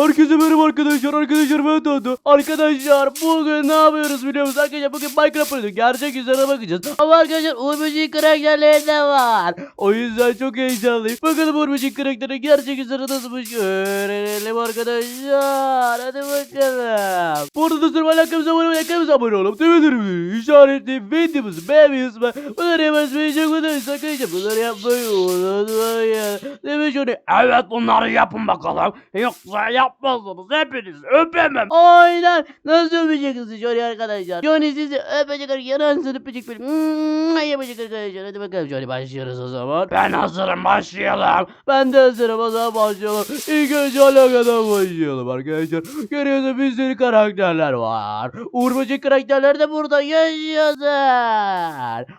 Herkese merhaba arkadaşlar. Arkadaşlar ben Tato. Arkadaşlar bugün ne yapıyoruz biliyor musunuz? Arkadaşlar bugün Minecraft oynuyoruz. Gerçek yüzlerine bakacağız. Ama arkadaşlar Uğur Böceği karakterleri de var. O yüzden çok heyecanlıyım. Bakalım Uğur Böceği karakteri gerçek yüzleri nasılmış öğrenelim arkadaşlar. Hadi bakalım. Bu arada da alakamıza abone olmayı, kanalımıza abone olup düğmelerimizi işaretli videomuzu beğenmeyi unutmayın. Bunları yapmayı çok unutmayın. Arkadaşlar bunları yapmayı unutmayın. Demiş şöyle. Evet bunları yapın bakalım. Yoksa yapmazsanız hepiniz öpemem. Aynen. Nasıl öpeceksiniz şöyle arkadaşlar? Johnny sizi öpecek arkadaşlar. Öpecek böyle? Hmm, yapacak arkadaşlar. Hadi bakalım şöyle başlıyoruz o zaman. Ben hazırım başlayalım. Ben de hazırım o zaman başlayalım. İlk önce alakadan başlayalım arkadaşlar. Görüyorsunuz bir sürü karakterler var. Uğur Böcek karakterleri de burada yaşasın.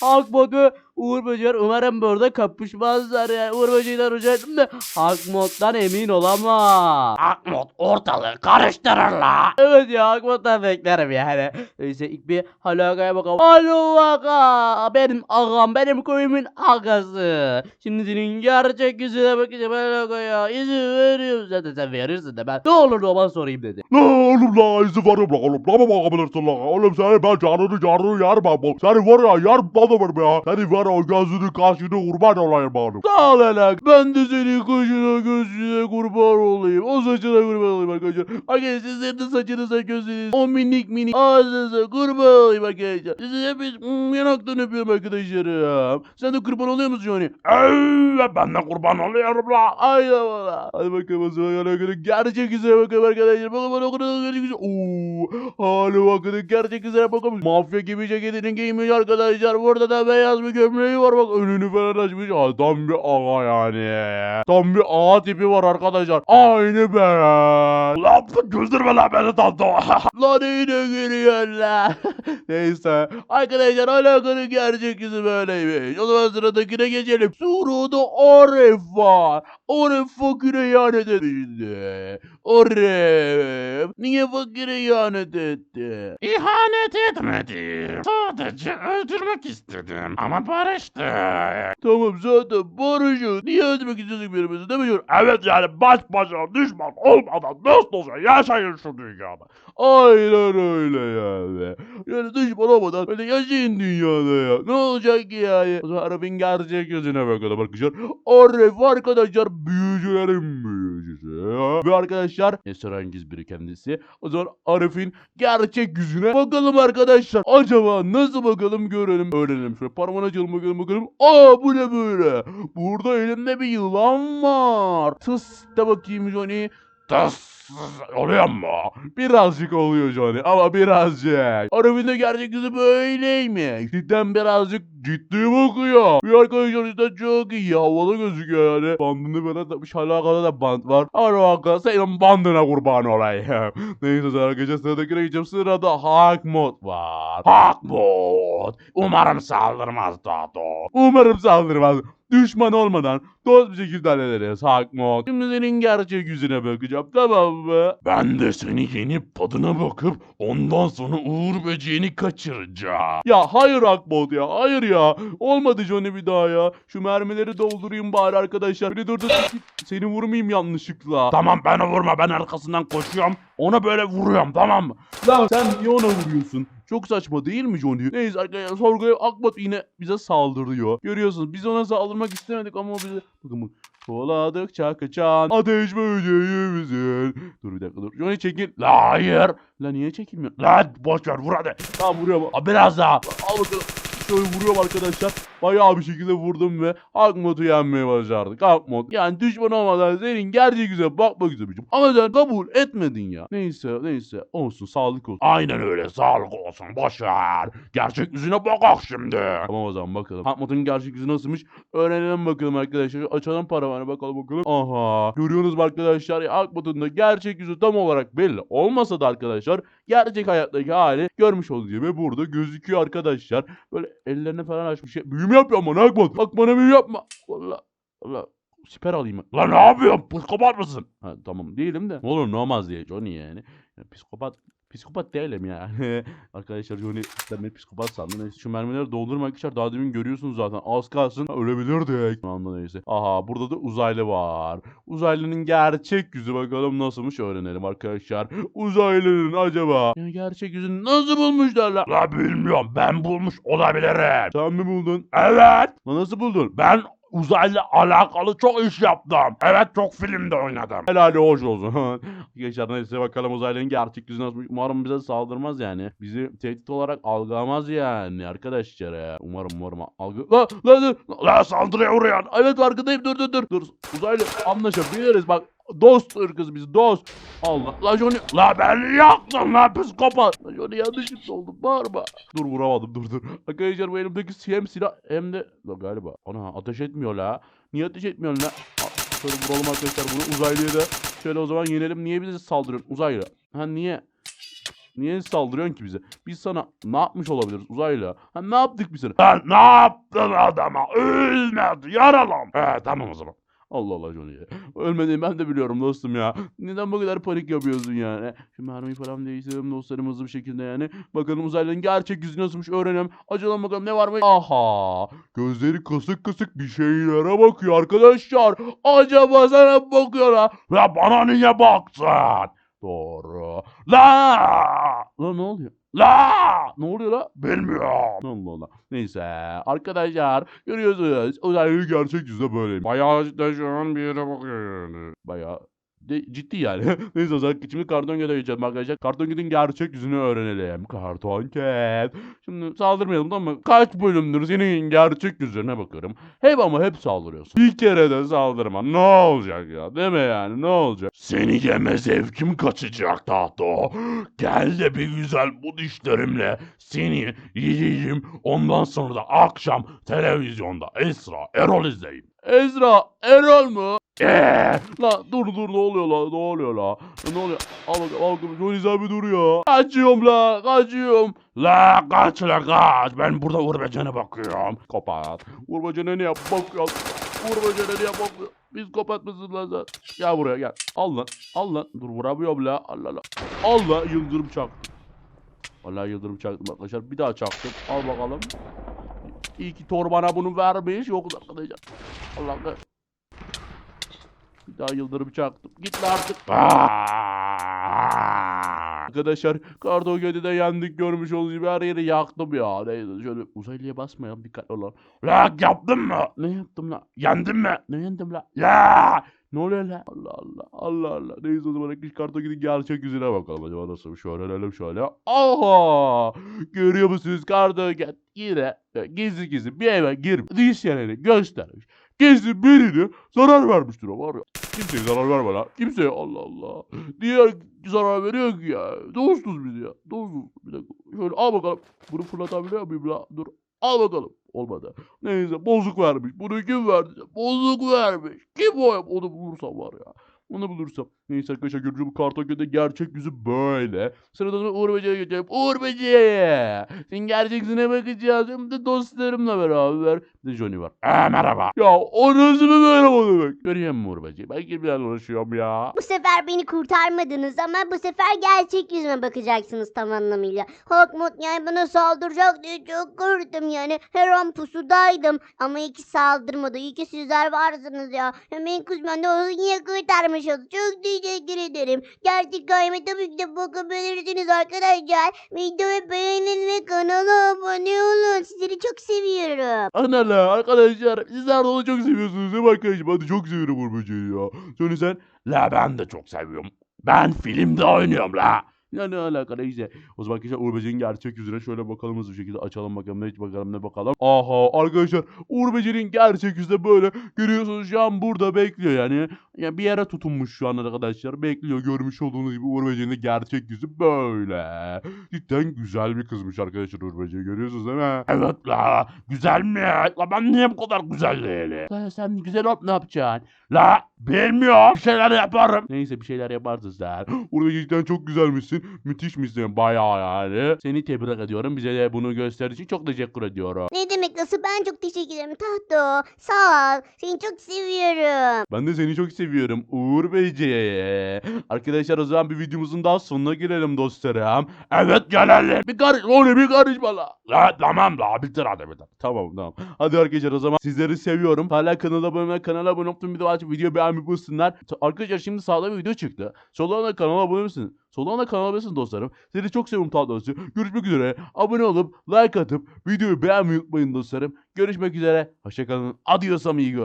Halk ve Uğur Böcek umarım burada kapışmazlar ya. Uğur Böcek'ten rica ettim de Halk moddan emin olamam. Akmot ortalığı karıştırır la. Evet ya Akbat'tan beklerim yani. Neyse ilk bir Halaka'ya bakalım. Alo Aka. Benim ağam benim köyümün agası. Şimdi senin gerçek yüzüne bakacağım Halaka'ya. İzin veriyorum zaten sen verirsin de ben. Ne olur da bana sorayım dedi. La oğlum la izin verim la oğlum. Mı bakabilirsin la? Oğlum seni ben canını canını yer ben bu. Seni var ya yer balımım ya. Seni var ya gözünü kaşını kurban olayım oğlum. Sağ ol Halak. Ben de senin kaşına gözüne kurban olayım. O saçına kurban olayım arkadaşlar. Arkadaşlar sizlerin de saçınıza gözünüz. O minik minik ağzınıza kurban olayım arkadaşlar. Sizi hepiniz mm, yanaktan öpüyorum arkadaşlarım. Sen de kurban oluyor musun Johnny? Evet ben de kurban oluyorum la. Aynen valla. Hadi bakalım o zaman yana gerçek yüzüne bakalım arkadaşlar. Bakalım bana kadar gerçek yüzüne. Ooo. Hadi bakalım gerçek yüzüne bakalım. Mafya gibi ceketini giymiş arkadaşlar. Burada da beyaz bir gömleği var bak. Önünü falan açmış. Aa, tam bir ağa yani. Tam bir ağa tipi var arkadaşlar. Aynı ben. La güldürme la beni tanto. Lan yine gülüyor la. Neyse. Arkadaşlar alakanın gerçek yüzü böyleymiş. O zaman sıradakine geçelim. Sırada Arif var. Arif fakire ihanet etmişti. Arif. Niye fakire ihanet etti? İhanet etmedim. Sadece öldürmek istedim. Ama barıştık. Tamam zaten barışın. Niye öldürmek istedik birbirimizi değil mi? Jor? evet yani baş başa düşman olmadan nasıl olsa yaşayın şu dünyada. Aynen öyle yani. Yani düşman olmadan öyle yaşayın dünyada ya. Ne olacak ki yani? O zaman Arif'in gerçek yüzüne bakalım arkadaşlar. Arif arkadaşlar büyücülerin büyücüsü. Ve arkadaşlar esrarengiz biri kendisi. O zaman Arif'in gerçek yüzüne bakalım arkadaşlar. Acaba nasıl bakalım görelim öğrenelim. Şöyle parmağını açalım bakalım bakalım. Aa bu ne böyle? Burada elimde bir yılan var. Tıs de bakayım Johnny. Tıs oluyor mu? Birazcık oluyor Johnny ama birazcık. Arabin de gerçek yüzü böyleymiş. Cidden birazcık ciddi bakıyor. Bir arkadaşlar cidden çok iyi havalı gözüküyor yani. Bandını böyle takmış alakada da band var. Alaka senin bandına kurban olayım. Neyse arkadaşlar sıradakine geçeceğim. Sırada Hawk Mod var. Hakmut. Umarım saldırmaz Tato. Umarım saldırmaz. Düşman olmadan dost bir şekilde hallederiz Hawk Mod. Şimdi senin gerçek yüzüne bakacağım tamam mı? Ben de seni yenip tadına bakıp ondan sonra Uğur böceğini kaçıracağım. Ya hayır Akbot ya hayır ya. Olmadı Johnny bir daha ya. Şu mermileri doldurayım bari arkadaşlar. Bir de dur dur. dur. Seni vurmayayım yanlışlıkla. Tamam beni vurma ben arkasından koşuyorum. Ona böyle vuruyorum tamam mı? Lan sen niye ona vuruyorsun? Çok saçma değil mi Johnny? Neyse arkadaşlar sorguya Akbot yine bize saldırıyor. Görüyorsunuz biz ona saldırmak istemedik ama o bize... Bakın bu. Kovaladıkça kaçan ateş böceğimizin. Dur bir dakika dur. Johnny çekil. La hayır. La niye çekilmiyor? La boş ver vur hadi. Tamam vuruyorum. Biraz daha. Al bakalım. Şöyle vuruyorum arkadaşlar. Bayağı bir şekilde vurdum ve Akmod'u yenmeye başardık. Akmod. Yani düşman olmadan senin gerçek güzel bakmak istemişim. Ama sen kabul etmedin ya. Neyse neyse. Olsun sağlık olsun. Aynen öyle sağlık olsun boş ver. Gerçek yüzüne bakak şimdi. Tamam o zaman bakalım. Akmod'un gerçek yüzü nasılmış? Öğrenelim bakalım arkadaşlar. Açalım paravanı bakalım bakalım. Aha. Görüyorsunuz arkadaşlar? Ya Akmod'un da gerçek yüzü tam olarak belli. Olmasa da arkadaşlar gerçek hayattaki hali görmüş olacağım ve burada gözüküyor arkadaşlar. Böyle ellerini falan açmış. Ya, Büyümü yapıyor ama Akmod. Bak bana büyü yapma. Valla. Valla. Siper alayım. ben. La ne yapıyorsun? Psikopat mısın? Ha, tamam değilim de. Ne olur ne olmaz diye Johnny yani. Ya, psikopat Psikopat değilim ya. Arkadaşlar Johnny ben beni psikopat sandı. Neyse şu mermileri doldurmak arkadaşlar. Daha demin görüyorsunuz zaten. Az kalsın ölebilirdik. Anda neyse. Aha burada da uzaylı var. Uzaylının gerçek yüzü bakalım nasılmış öğrenelim arkadaşlar. Uzaylının acaba ya gerçek yüzünü nasıl bulmuşlar la? La bilmiyorum ben bulmuş olabilirim. Sen mi buldun? Evet Lan nasıl buldun? ben uzayla alakalı çok iş yaptım. Evet çok filmde oynadım. Helali hoş olsun. Arkadaşlar neyse bakalım uzaylının gerçek yüzü nasılmış. Umarım bize saldırmaz yani. Bizi tehdit olarak algılamaz yani arkadaşlar ya. Umarım umarım algı... La la la. La saldırıya uğrayan. Evet farkındayım dur dur dur. Dur uzaylı anlaşabiliriz bak. Dost ırkız biz dost. Allah. La Johnny. La beni yaktın la psikopat. La Johnny yanlışlıkla oldu bağırma. Dur vuramadım dur dur. Arkadaşlar bu elimdeki hem silah hem de... La galiba. Ana ateş etmiyor la. Niye ateş etmiyor la? Şöyle vuralım arkadaşlar bunu uzaylıya da. Şöyle o zaman yenelim. Niye bize saldırıyorsun uzaylı? Ha niye? Niye saldırıyorsun ki bize? Biz sana ne yapmış olabiliriz uzaylı? Ha ne yaptık biz sana? Lan ne yaptın adama? Ölmedi yaralan. He tamam o zaman. Allah Allah Johnny. Ölmediğimi ben de biliyorum dostum ya. Neden bu kadar panik yapıyorsun yani? Şu mermiyi falan değiştirelim dostlarım hızlı bir şekilde yani. Bakalım uzaylının gerçek yüzü nasılmış öğrenelim. Açalım bakalım ne var mı? Aha. Gözleri kısık kısık bir şeylere bakıyor arkadaşlar. Acaba sana bakıyor? La bana niye baktın? Doğru. La! Lan ne oluyor? La! Ne oluyor la? Bilmiyorum. Allah Allah. Neyse arkadaşlar görüyorsunuz uzaylının gerçek yüzü de böyle. Bayağı cidden şu an bir yere bakıyor yani. Bayağı de, ciddi yani. Neyse o zaman şimdi karton göde geçelim arkadaşlar. Karton gödün gerçek yüzünü öğrenelim. Karton ket. Şimdi saldırmayalım mı? Kaç bölümdür senin gerçek yüzüne bakıyorum. Hep ama hep saldırıyorsun. Bir kere de saldırma. Ne olacak ya? Deme yani ne olacak? Seni yeme zevkim kaçacak tahto. Gel de bir güzel bu dişlerimle seni yiyeyim. Ondan sonra da akşam televizyonda Esra Erol izleyeyim. Ezra Erol mu? Eee La dur dur ne oluyor la? Ne oluyor la? Ne oluyor? Al bakalım al bakalım. Johnny abi dur ya. Kaçıyorum la. Kaçıyorum. la kaç la kaç. Ben burada uğraşana bakıyorum. Kapat. Vurmaca ne yap bakıyor. Vurmaca ne yap. Biz kapat mısın lan? Gel buraya gel. Al lan. Al lan. Dur vuramıyorum la. Allah Allah. Al la yıldırım çaktım. Vallahi yıldırım çaktım arkadaşlar. Bir daha çaktım. Al bakalım. İyi ki Thor bana bunu vermiş. Yok arkadaşlar. Allah Allah. Bir daha yıldırım çaktım. Git lan artık. Arkadaşlar Kardoge'de yendik görmüş olduğunuz gibi her yeri yaktım ya. Neyse şöyle uzaylıya basmayalım dikkatli olalım. La yaptın mı? Ne yaptım la? Yendin mi? Ne yendim la? Ya! Ne oluyor la? Allah Allah Allah Allah. Neyse o zaman akış Kardoge'nin gerçek yüzüne bakalım. Acaba nasıl şöyle öğrenelim şöyle. Aha! Görüyor musunuz Kardoge yine e, gizli gizli bir eve girip dişlerini göstermiş. Gizli birini zarar vermiştir var ya. Kimseye zarar verme lan. Kimseye Allah Allah. Niye zarar veriyor ki ya? Dostuz biz ya. Dostuz. Bir dakika. Şöyle al bakalım. Bunu fırlatabiliyor muyum la? Dur. Al bakalım. Olmadı. Neyse bozuk vermiş. Bunu kim verdi? Bozuk vermiş. Kim o? Onu bulursam var ya. Onu bulursam. Neyse arkadaşlar görücü bu kartokede gerçek yüzü böyle. Sırada da Uğur Böceğe geçelim. Uğur Böceğe. Senin gerçek yüzüne bakacağız. Hem de dostlarımla beraber. Bir de Johnny var. Ee, merhaba. Ya o nasıl bir merhaba demek? Görüyor musun Uğur Böceği? Ben kimlerle uğraşıyorum ya. Bu sefer beni kurtarmadınız ama bu sefer gerçek yüzüme bakacaksınız tam anlamıyla. Hawkmoot yani bana saldıracak diye çok korktum yani. Her an pusudaydım ama iki saldırmadı. İyi ki sizler varsınız ya. Hemen kuzman da olsun yine kurtarmış oldu. Çok teşekkür ederim. Gerçek hikayeme tabii ki de bakabilirsiniz arkadaşlar. Videoyu beğenin ve kanala abone olun. Sizleri çok seviyorum. Anala arkadaşlar sizler de onu çok seviyorsunuz değil mi arkadaşım? Hadi çok seviyorum Uğur Böceği ya. Johnny sen? La ben de çok seviyorum. Ben filmde oynuyorum la. Ya ne alaka neyse. O zaman arkadaşlar Uğur Böceği'nin gerçek yüzüne şöyle bakalım hızlı bir şekilde açalım bakalım ne bakalım ne bakalım. Aha arkadaşlar Uğur Böceği'nin gerçek yüzü de böyle görüyorsunuz şu an burada bekliyor yani. Ya bir yere tutunmuş şu an arkadaşlar bekliyor görmüş olduğunuz gibi Uğur Böceği'nin de gerçek yüzü böyle. Cidden güzel bir kızmış arkadaşlar Uğur Böceği görüyorsunuz değil mi? Evet la. Güzel mi? La ben niye bu kadar güzel değilim? Sen, sen güzel ol ne yapacaksın? La Bilmiyorum. Bir şeyler yaparım. Neyse bir şeyler yaparsın sen. Uğur cidden çok güzelmişsin. Müthişmişsin bayağı yani. Seni tebrik ediyorum. Bize de bunu gösterdiğin için çok teşekkür ediyorum. Ne demek nasıl ben çok teşekkür ederim Tahto. Sağ ol. Seni çok seviyorum. Ben de seni çok seviyorum Uğur Beyci. Arkadaşlar o zaman bir videomuzun daha sonuna gelelim dostlarım. Evet gelelim. Bir karış, onu bir karışma la. La tamam la bitir hadi bitir. Tamam tamam. Hadi arkadaşlar o zaman sizleri seviyorum. Hala kanala abone olmayı, kanala abone olup video açıp video beğenmeyi buyursunlar. Ta- Arkadaşlar şimdi sağda bir video çıktı. Solda da kanala abone misiniz? Solda da kanala abone dostlarım? Sizi çok seviyorum tatlısı. Görüşmek üzere. Abone olup like atıp videoyu beğenmeyi unutmayın dostlarım. Görüşmek üzere. Hoşçakalın. Adios amigo.